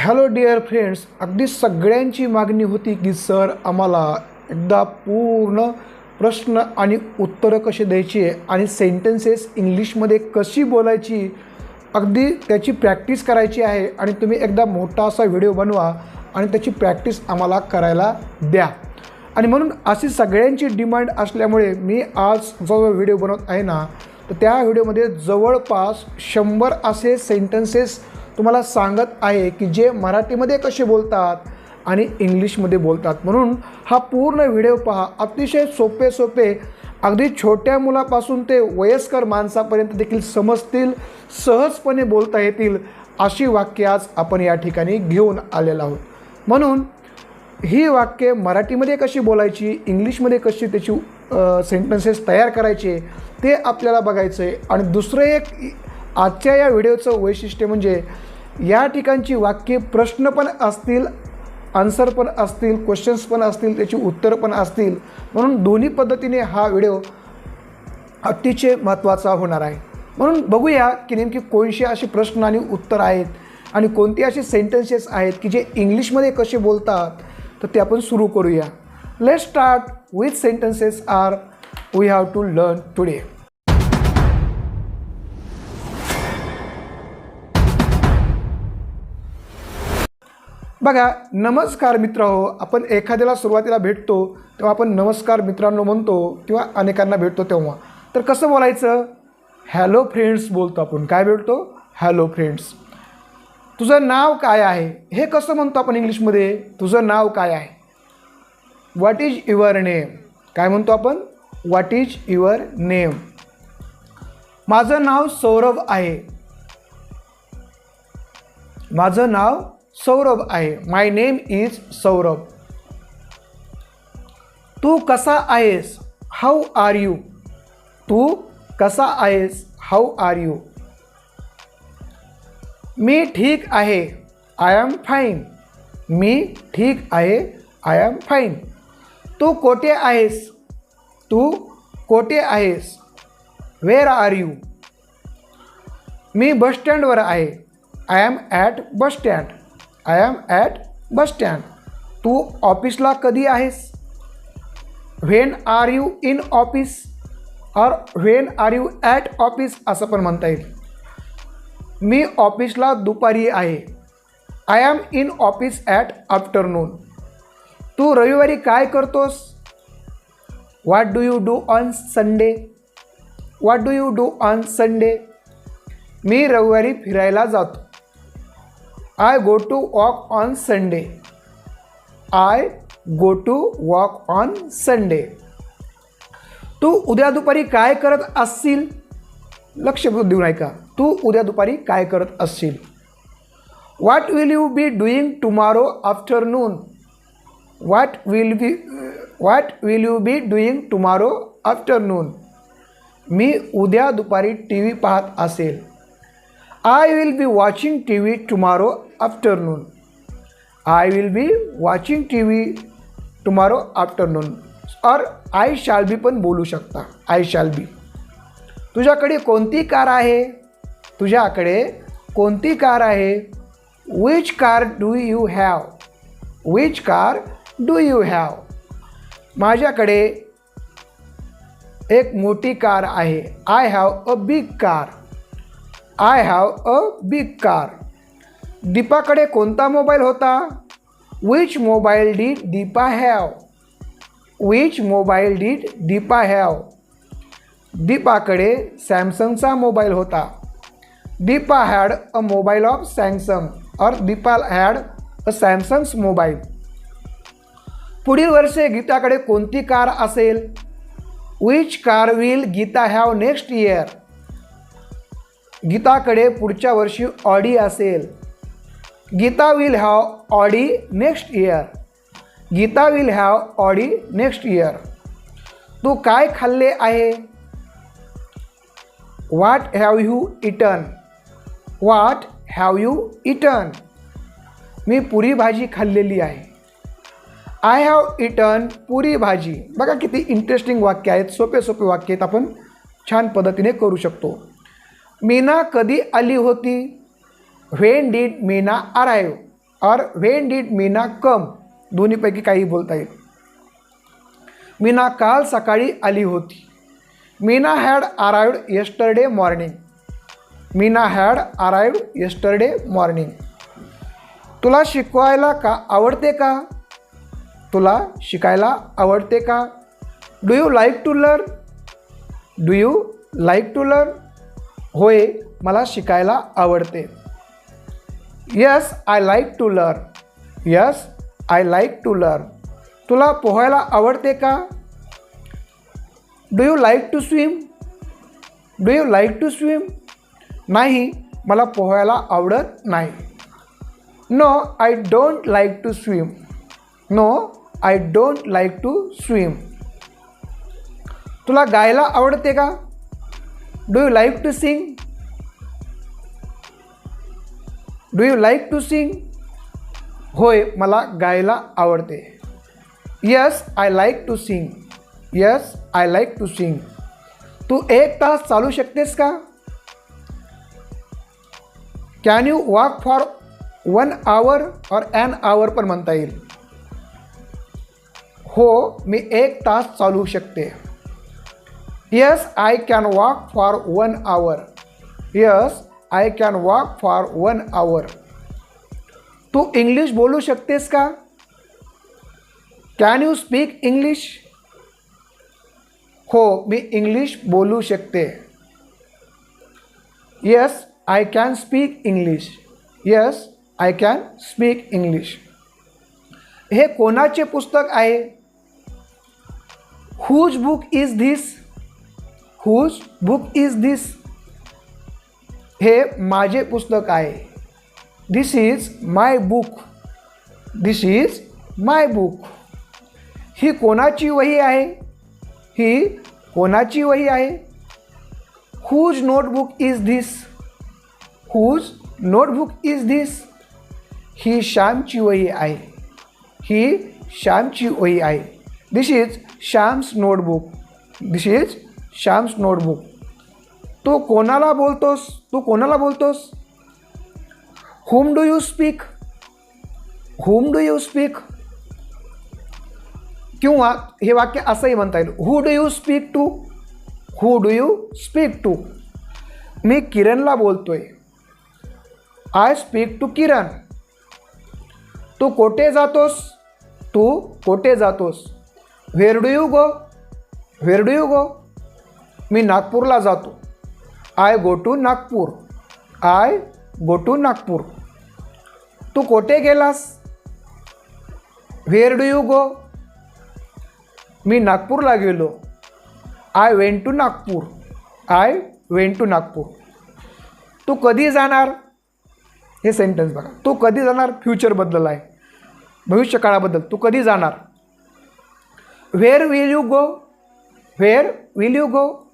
Hello dear friends अगदी सगळ्यांची मागणी होती की सर आम्हाला एकदा पूर्ण प्रश्न आणि उत्तरं कशी द्यायची आणि सेंटेन्सेस इंग्लिशमध्ये कशी बोलायची अगदी त्याची प्रॅक्टिस करायची आहे आणि तुम्ही एकदा मोठा असा व्हिडिओ बनवा आणि त्याची प्रॅक्टिस आम्हाला करायला द्या. आणि म्हणून अशी सगळ्यांची डिमांड असल्यामुळे मी आज जो व्हिडिओ बनवत आहे ना तर त्या व्हिडिओमध्ये जवळपास शंभर असे सेंटेन्सेस तुम्हाला सांगत आहे की जे मराठीमध्ये कसे बोलतात आणि इंग्लिशमध्ये बोलतात. म्हणून हा पूर्ण व्हिडिओ पहा. अतिशय सोपे सोपे अगदी छोट्या मुलापासून ते वयस्कर माणसापर्यंत देखील समजतील सहजपणे बोलता येतील अशी वाक्य आज आपण या ठिकाणी घेऊन आलेलो आहोत. म्हणून ही वाक्ये मराठीमध्ये कशी बोलायची इंग्लिशमध्ये कशी त्याची सेंटेन्सेस तयार करायचे ते आपल्याला बघायचं आहे आणि दुसरं एक आजच्या या व्हिडिओचं वैशिष्ट्य म्हणजे या ठिकाणची वाक्ये प्रश्न पण असतील आन्सर पण असतील क्वेश्चन्स पण असतील त्याची उत्तरं पण असतील. म्हणून दोन्ही पद्धतीने हा व्हिडिओ अतिशय महत्त्वाचा होणार आहे. म्हणून बघूया की नेमकी कोणशी असे प्रश्न आणि उत्तर आहेत आणि कोणते असे सेंटेन्सेस आहेत की जे इंग्लिशमध्ये कसे बोलतात तर ते आपण सुरू करूया. Let start with sentences are we have to learn today बघा नमस्कार मित्र हो आपण एखाद्याला सुरुवातीला भेटतो तेव्हा आपण नमस्कार मित्रांनो म्हणतो किंवा अनेकांना भेटतो तेव्हा. तर कसं बोलायचं? हॅलो फ्रेंड्स बोलतो आपण. काय भेटतो हॅलो फ्रेंड्स तुझं नाव काय आहे? हे कसं म्हणतो आपण इंग्लिशमध्ये? तुझं नाव काय आहे? व्हॉट इज युअर नेम काय म्हणतो आपण? व्हॉट इज युअर नेम माझं नाव सौरभ आहे. माझं नाव सौरभ आहे. My name is Saurabh. तू कसा आहेस? हाऊ आर यू तू कसा आहेस? हाऊ आर यू मी ठीक आहे. आय एम फाईन मी ठीक आहे. आय एम फाईन तू कोठे आहेस? तू कोठे आहेस? वेअर आर यू मी बसस्टँडवर आहे. I am at bus stand. I am at bus stand तू ऑफिसला कधी आहेस? When are you in office or when are you at office असं पण म्हणता येईल. मी ऑफिसला दुपारी आहे. I am in office at afternoon तू रविवारी काय करतोस? What do you do on Sunday what do you do on Sunday मी रविवारी फिरायला जातो. I go to walk on Sunday I go to walk on Sunday तू उद्या दुपारी काय करत असशील? लक्ष देऊन ऐका. तू उद्या दुपारी काय करत असशील? What will you be doing tomorrow afternoon what will be what will you be doing tomorrow afternoon मी उद्या दुपारी टी व्ही पाहत असेल. I will be watching T V tomorrow afternoon I will be watching T V tomorrow afternoon or I shall be पण बोलू शकता. I shall बी तुझ्याकडे कोणती car आहे? तुझ्याकडे कोणती कार आहे? Which car do you have which car do you have माझ्याकडे एक मोठी कार आहे. I have a big car I have a big car दीपाकडे कोणता मोबाईल होता? Which mobile did Deepa have which mobile did Deepa have दीपाकडे सॅमसंगचा mobile होता. Deepa had a mobile of Samsung or Deepa had a Samsung's mobile पुढील वर्षे गीताकडे कोणती car असेल? Which car will Geeta have next year गीताकडे पुढच्या वर्षी Audi असेल. Geeta will have Audi next year. Geeta will have Audi next year. तू काय खाल्ले आहे? What have you eaten what have you eaten मी पुरी भाजी खाल्लेली आहे. आय हॅव इटन पुरी भाजी. बघा किती इंटरेस्टिंग वाक्य आहेत. सोपे सोपे वाक्य आहेत. आपण छान पद्धतीने करू शकतो. मीना कधी आली होती? When did Meena arrive or when did Meena come दोन्हीपैकी काही बोलता येईल. मीना काल सकाळी आली होती. Meena had arrived yesterday morning Meena had arrived yesterday morning तुला शिकवायला का आवडते का? तुला शिकायला आवडते का? Do you like to learn do you like to learn होय मला शिकायला आवडते. Yes I like to learn yes I like to learn तुला पोहायला आवडते का? Do you like to swim do you like to swim नाही मला पोहायला आवडत नाही. No I don't like to swim no I don't like to swim तुला गायला आवडते का? Do you like to sing do you like to sing होय मला गायला आवडते. Yes I like to sing yes I like to sing तू एक तास चालू शकतेस का? Can you walk for one hour or an hour पण म्हणता येईल? हो मी एक तास चालू शकते. Yes I can walk for one hour yes I can walk for one hour Tu English बोलू शकतेस का? कॅन यू स्पीक इंग्लिश हो मी इंग्लिश बोलू शकते. Yes I can speak English yes I can speak English हे कोणाचे पुस्तक आहे? Whose book is this whose book is this हे माझे पुस्तक आहे. This is my book this is my book ही कोणाची वही आहे? ही कोणाची वही आहे? Whose notebook is this whose notebook is this ही श्यामची वही आहे. ही श्यामची वही आहे. This is Shyam's notebook this is Shyam's notebook तू कोणाला बोलतोस? तू कोणाला बोलतोस? Whom do you speak whom do you speak किंवा हे वाक्य असंही म्हणता येईल. Who do you speak to who do you speak to मी किरणला बोलतो आहे आय स्पीक टू किरण. तू कोठे जातोस? तू कोठे जातोस? Where do you go where do you go मी नागपूरला जातो. I go to Nagpur. I go to Nagpur. तू कोठे गेलास? व्हेअर डू यू गो मी नागपूरला गेलो. I went to Nagpur. I went to Nagpur. तू कधी जाणार? हे सेंटेन्स बघा. तू कधी जाणार? फ्युचरबद्दल आहे. भविष्यकाळाबद्दल. तू कधी जाणार? Where will you go where will you go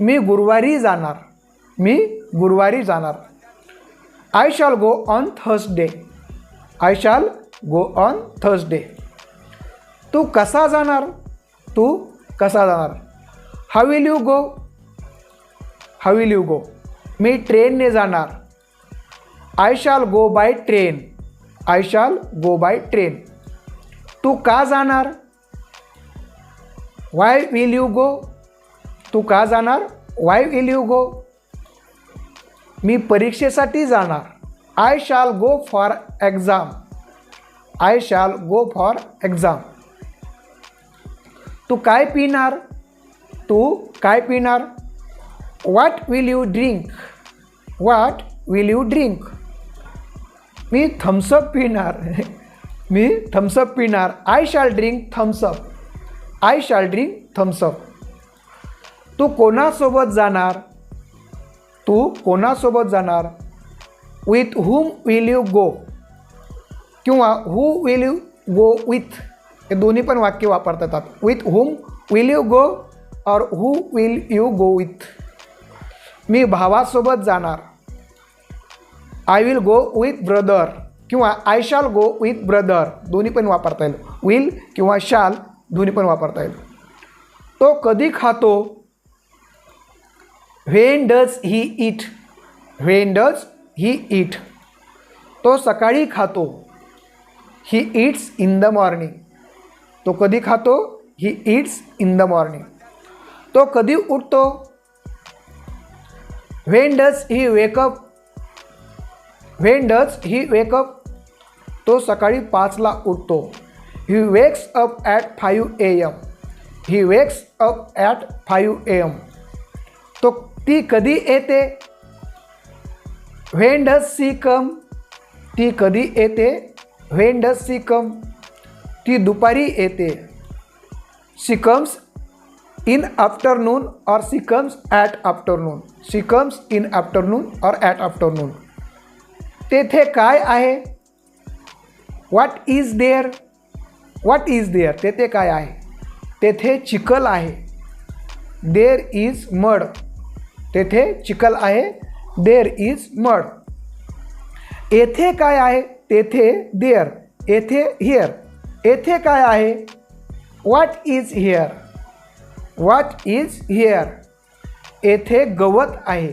मी गुरुवारी जाणार. मी गुरुवारी जाणार. I shall go on Thursday I shall go on Thursday तू कसा जाणार? तू कसा जाणार? How will you go how will you go मी ट्रेनने जाणार. I shall go by train I shall go by train तू का जाणार? वाय विल यू गो तू का जाणार? वाय विल यू गो मी परीक्षेसाठी जाणार. I shall go for exam I shall go for exam तू काय पिणार? तू काय पिणार? What will you drink what will you drink me Thums Up पिणार. मी थम्सअप पिणार. I shall drink Thums Up I shall drink Thums Up तू कोणासोबत जाणार? तू कोणासोबत जाणार? With whom will you go किंवा who will you go with हे दोन्ही पण वाक्य वापरता येतात with whom will you go और who will you go with मी भावासोबत जाणार. I will go with brother किंवा I shall go with brother दोन्ही पण वापरता येईल. विल किंवा शाल दोन्ही पण वापरता येईल. तो कधी खातो? When does he eat when does he eat तो सकाळी खातो. He eats in the morning तो कधी खातो? He eats in the morning तो कधी उठतो? When does he wake up when does he wake up तो सकाळी पाचला उठतो. He wakes up at five A M he wakes up at five A M तो ती कधी येते? व्हेन डज सी कम ती कधी येते? व्हेन डज सी कम ती दुपारी येते. She comes in afternoon or she comes at afternoon. She comes in afternoon or at afternoon. तेथे काय आहे? What is there what is there तेथे काय आहे? तेथे चिखल आहे. देअर इज मड तेथे चिखल आहे, देर इज़ मड. येथे काय आहे, तेथे देअर येथे हिअर. येथे काय आहे what is here what is here येथे गवत आहे,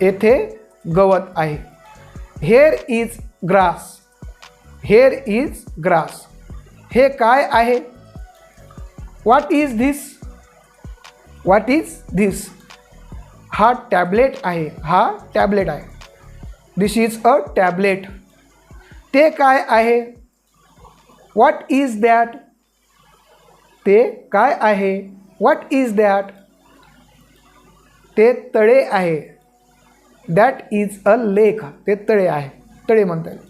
येथे गवत आहे. Here is grass here is grass हे काय आहे? What is this what is this हा टॅबलेट आहे हा टॅबलेट आहे. दिस इज अ टॅबलेट ते काय आहे? व्हॉट इज दॅट ते काय आहे? व्हॉट इज दॅट ते तळे आहे. दॅट इज अ लेख ते तळे आहे. तळे म्हणता येईल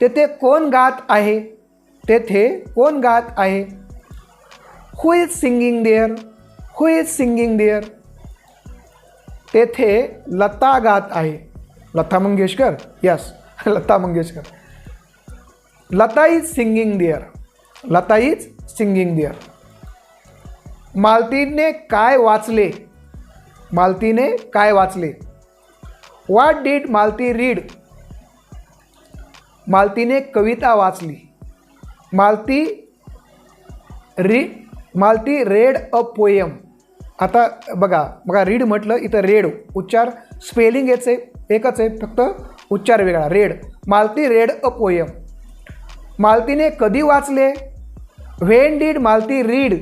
तेथे कोण गात आहे? तेथे कोण गात आहे? Who is singing there who is singing there तेथे लता गात आहे. Lata Mangeshkar? Yes Lata Mangeshkar. Lata is singing there Lata is singing there मालतीने काय वाचले? मालतीने काय वाचले? वाट डीड मालती रीड मालतीने कविता वाचली. मालती री मालती रेड अ पोयम आता बघा बघा रीड म्हटलं इथं रेड उच्चार स्पेलिंग याचं आहे एकच आहे फक्त उच्चार वेगळा read. Malati read a poem मालतीने कधी वाचले? When did Malati read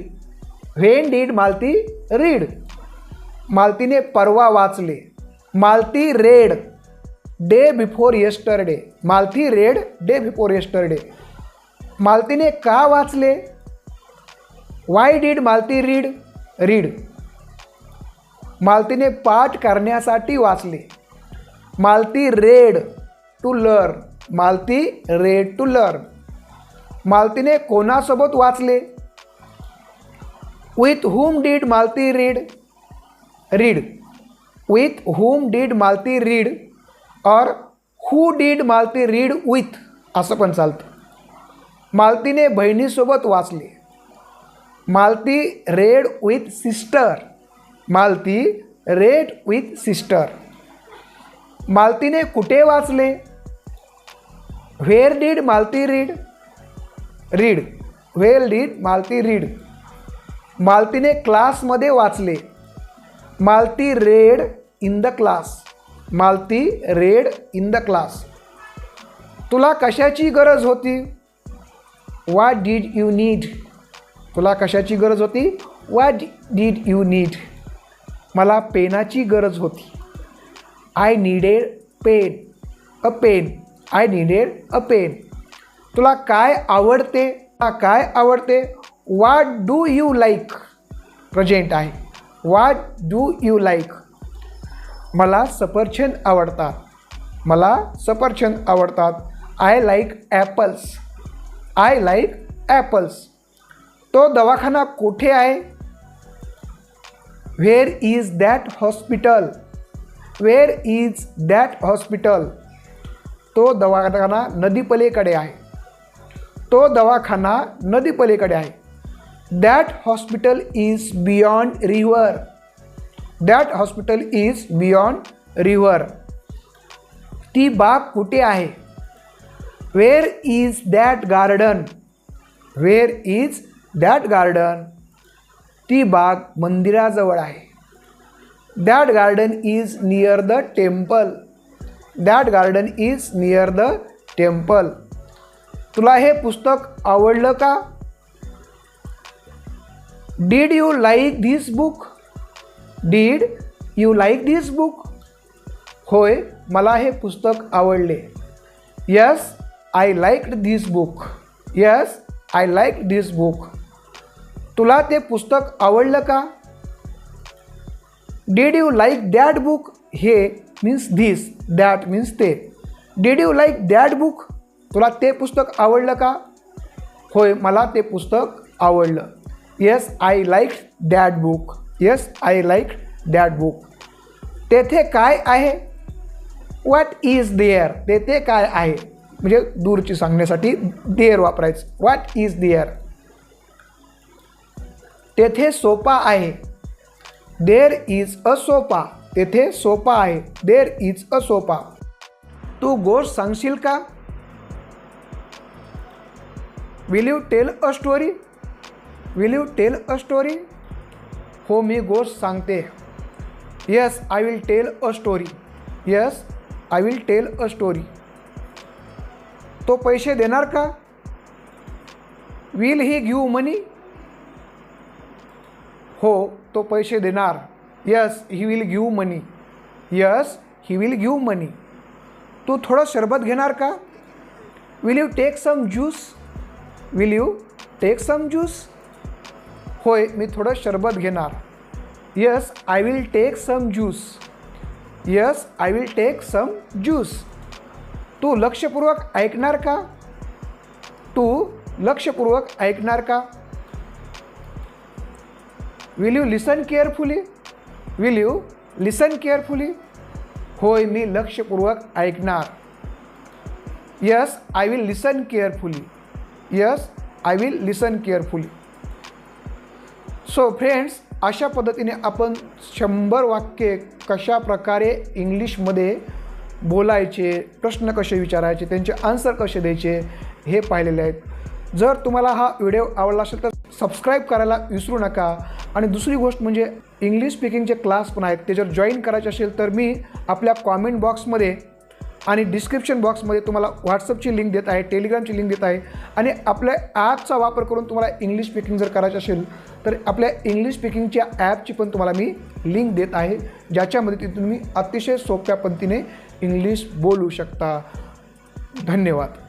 when did Malati read मालतीने परवा वाचले. Malati read. Day before yesterday Malati read day before yesterday मालतीने का वाचले? Why did Malati read read मालतीने पाठ करण्यासाठी वाचले. Malati read to learn. Malati read to learn. मालतीने कोणासोबत वाचले? With whom did Malati read read with whom did Malati read or who did Malati read with असं पण चालतं. मालतीने बहिणीसोबत वाचले. Malati read with sister Malati read with sister. मालतीने कुठे वाचले? Where did Malati read read where did Malati read मालतीने क्लासमध्ये वाचले. Malati read in the class Malati read in the class तुला कशाची गरज होती? वाट डीड यू नीड तुला कशाची गरज होती? वाट डीड यू नीड मला पेनाची गरज होती. I needed pen a pen I needed a pen तुला काय आवडते? तुला काय आवडते? What do you like present आहे. वाट डू यू लाईक मला सफरचंद आवडतात. मला सफरचंद आवडतात. I like apples I like apples तो दवाखाना कुठे आहे? Where is that hospital where is that hospital तो दवाखाना नदीपलीकडे आहे. तो दवाखाना नदीपलीकडे आहे. That hospital is beyond river that hospital is beyond river ती बाग कुठे आहे? Where is that garden where is that garden ती बाग मंदिराजवळ आहे. That garden is near the temple that garden is near the temple तुला हे पुस्तक आवडलं का? Did you like this book did you like this book होय मला हे पुस्तक आवडले. Yes I like this book yes I like this book तुला ते पुस्तक आवडलं का? Did you like that book हे मीन्स धिस दॅट मीन्स ते. Did you like that book तुला ते पुस्तक आवडलं का? होय मला ते पुस्तक आवडलं. Yes I like that book yes I like that book तेथे काय आहे? वॅट इज देअर तेथे काय आहे? म्हणजे दूरची सांगण्यासाठी देअर वापरायचं. वॅट इज देअर तेथे सोपा आहे. देर इज अ सोपा. तेथे सोपा आहे. देर इज अ सोपा. तू गोष्ट सांगशील का? Will you tell a story will you tell a story हो मी गोष्ट सांगते. Yes I will tell a story yes I will tell a story तो पैसे देणार का? विल ही गिव्ह मनी हो तो पैसे देणार. Yes he will give money yes he will give money तू थोडं शरबत घेणार का? Will you take some juice will you take some juice होय मी थोडं शरबत घेणार. Yes I will take some juice yes I will take some juice तू लक्षपूर्वक ऐकणार का? तू लक्षपूर्वक ऐकणार का? Will you listen carefully will you listen carefully होय मी लक्षपूर्वक ऐकणार. Yes I will listen carefully yes I will listen carefully so friends अशा पद्धतीने आपण शंभर वाक्ये कशा प्रकारे इंग्लिशमध्ये बोलायचे प्रश्न कसे विचारायचे त्यांचे आन्सर कसे द्यायचे हे पाहिलेले आहेत. जर तुम्हाला हा व्हिडिओ आवडला असेल तर सबस्क्राईब करायला विसरू नका. आणि दुसरी गोष्ट म्हणजे इंग्लिश स्पीकिंगचे क्लास पण आहेत ते जर जॉईन करायचे असेल तर मी आपल्या कॉमेंट बॉक्समध्ये आणि डिस्क्रिप्शन बॉक्समध्ये तुम्हाला व्हॉट्सअपची लिंक देत आहे टेलिग्रामची लिंक देत आहे. आणि आपल्या ॲपचा वापर करून तुम्हाला इंग्लिश स्पीकिंग जर करायचं असेल तर आपल्या इंग्लिश स्पीकिंगच्या ॲपची पण तुम्हाला मी लिंक देत आहे ज्याच्यामध्ये ती तुम्ही अतिशय सोप्या पद्धतीने इंग्लिश बोलू शकता. धन्यवाद.